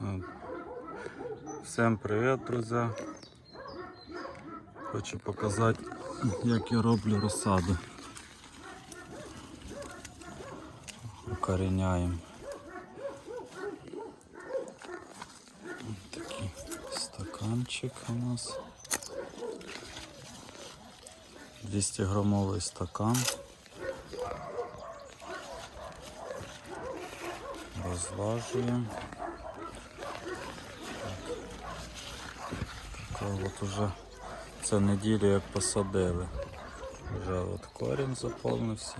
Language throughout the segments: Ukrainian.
От. Всім привіт, друзі! Хочу показати, як я роблю розсаду. Укоріняємо. Такий стаканчик у нас. 200 грамовий стакан. Розлажуємо. Така от уже це неділю як посадили. Вже от корінь заповнився.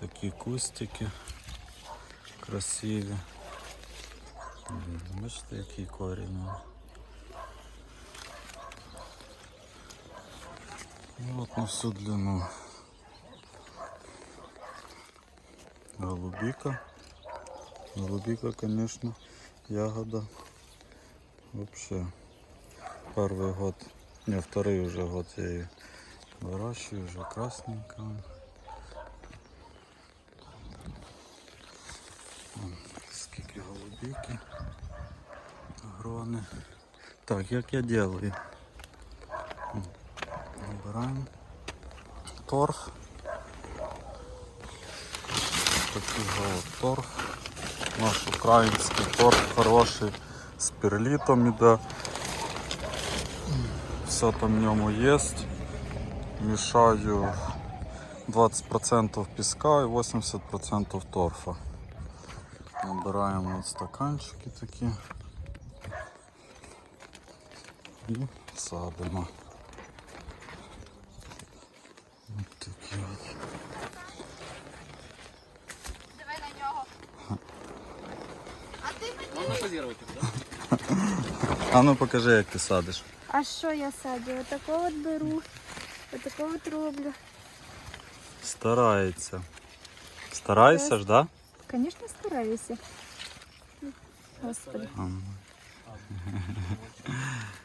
Такі кустики красиві. Бачите, який корінь. І от на всю длину. Голубика. Голубика, конечно, ягода. Вообще. Первый год, не, второй уже год я ее выращиваю, уже красненькая. Скільки голубики, грони. Так, як я делаю? М, Набираємо торф. Такий от торф. Наш український торф хороший, з перлітом іде. Все там в ньому є. Мішаю 20% піска і 80% торфа. Набираємо от стаканчики такі і садимо. Ось такі от. Давай на нього. А ти мені. Можно позировать да? А ну покажи, як ти садиш. А що я садю? Отако от беру. Отако от роблю. Старається. Стараєшся ж, да? Звісно, стараюся. Господи. Ага.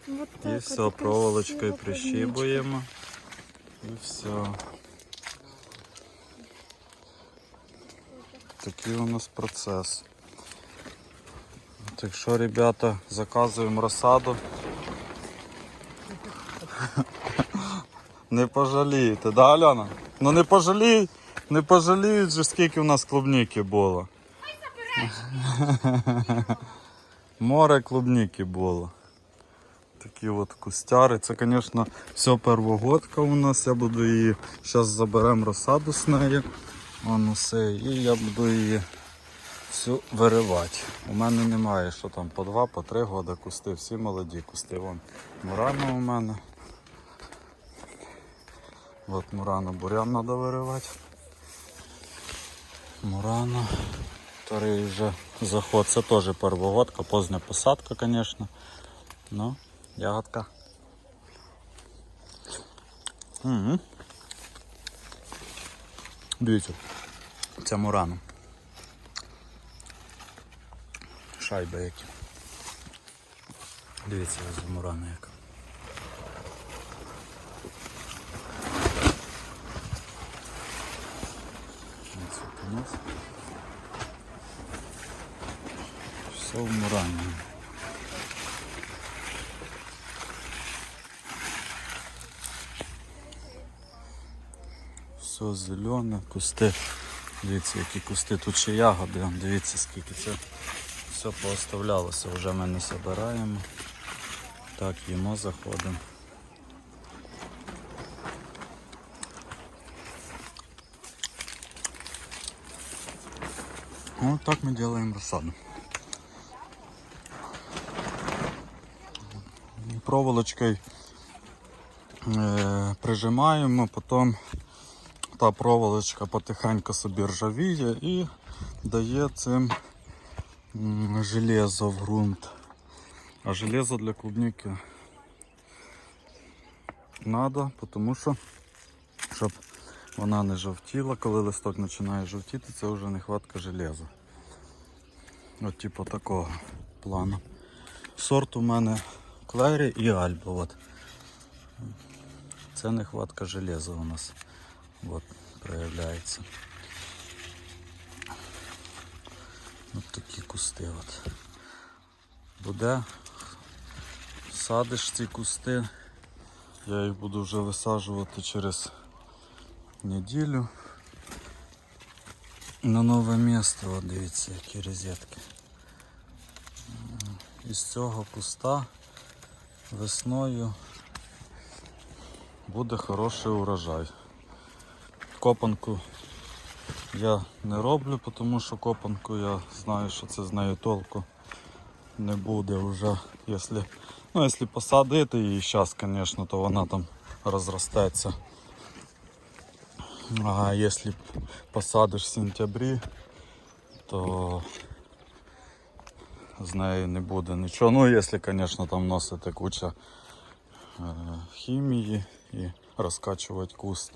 Вот І так все, от проволочкою красиво, прищібуємо. І все. Такий у нас процес. Так що, ребята, заказуємо розсаду. Не пожалієте, да, Аляна? Ну не пожалій, не пожаліють же, скільки у нас клубніки було. Море клубніки було. Такі от кустяри. Це, звісно, все первогодка у нас. Я буду її зараз заберемо розсаду з неї. Вон усе. І я буду її всю виривати. У мене немає, що там по два, по три года кусти. Всі молоді кусти. Вон мурана у мене. От мурана бурян треба виривати. Мурана. Вторий вже заход. Це теж первогодка, позня посадка, звісно. Ну, ягодка. Угу. Дивіться, це мурана. Шайби які. Дивіться, ось мурана яка. Ось от у нас. Все в. Все зелене, кусти. Дивіться, які кусти. Тут ще ягоди, дивіться скільки це все пооставлялося. Вже ми не збираємо. Так, їмо, заходимо. Вот так мы делаем рассаду. Проволочкою е, прижимаємо, потім та проволочка потихеньку собі ржавіє і дає цим железо в ґрунт. А железо для клубники треба, тому що щоб вона не жовтіла, коли листок починає жовтіти, це вже нехватка железа. От типу такого плану. Сорт у мене Клері і Альба. От. Це нехватка железа у нас от, проявляється. От такі кусти. От. буде. Садиш ці кусти. Я їх буду вже висаджувати через неділю. На нове місце, от дивіться, які розетки. Із цього куста весною буде хороший урожай. Копанку я не роблю, тому що копанку я знаю, що це з нею толку не буде вже. Якщо, ну, якщо посадити її зараз, звісно, то вона там розростеться. А якщо посадиш в сентябрі, то з неї не буде нічого. Ну, якщо, звісно, там носити куча е, хімії і розкачувати куст.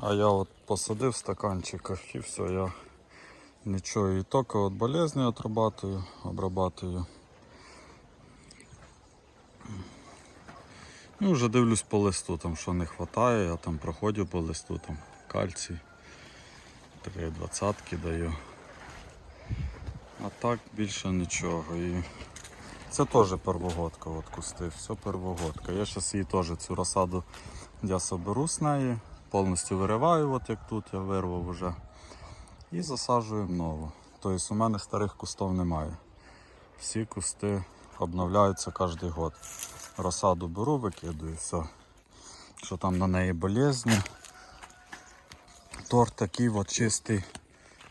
А я от посадив в стаканчиках і все, я нічого і тільки от болезні отрабатую, обрабатую. Ну, вже дивлюсь по листу, там що не вистачає, я там проходжу по листу, там кальцій, три двадцятки даю. А так більше нічого. І це теж первогодка, от кусти, все первогодка. Я зараз її теж цю розсаду я соберу з неї, повністю вириваю, от як тут я вирвав вже. І засаджую нову. Тобто у мене старих кустів немає. Всі кусти обновляються кожен год. Розсаду беру, викидую, все. Що там на неї болезні. Торф такий от чистий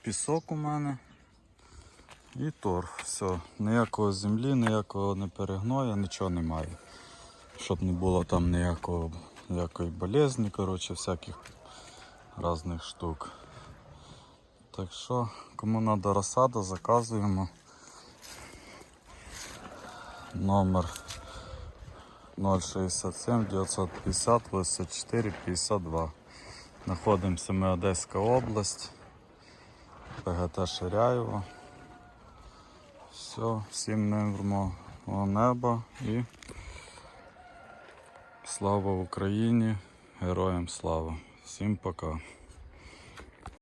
пісок у мене. І торф. Все. Ніякого землі, ніякого не перегноя, нічого немає. Щоб не було там ніякого, ніякої болезні, коротше, всяких різних штук. Так що, кому треба розсада, заказуємо. Номер 067 950 84 52. Знаходимося ми Одеська область, ПГТ Ширяєво. Все, всім мирного неба і слава Україні, героям слава. Всім пока.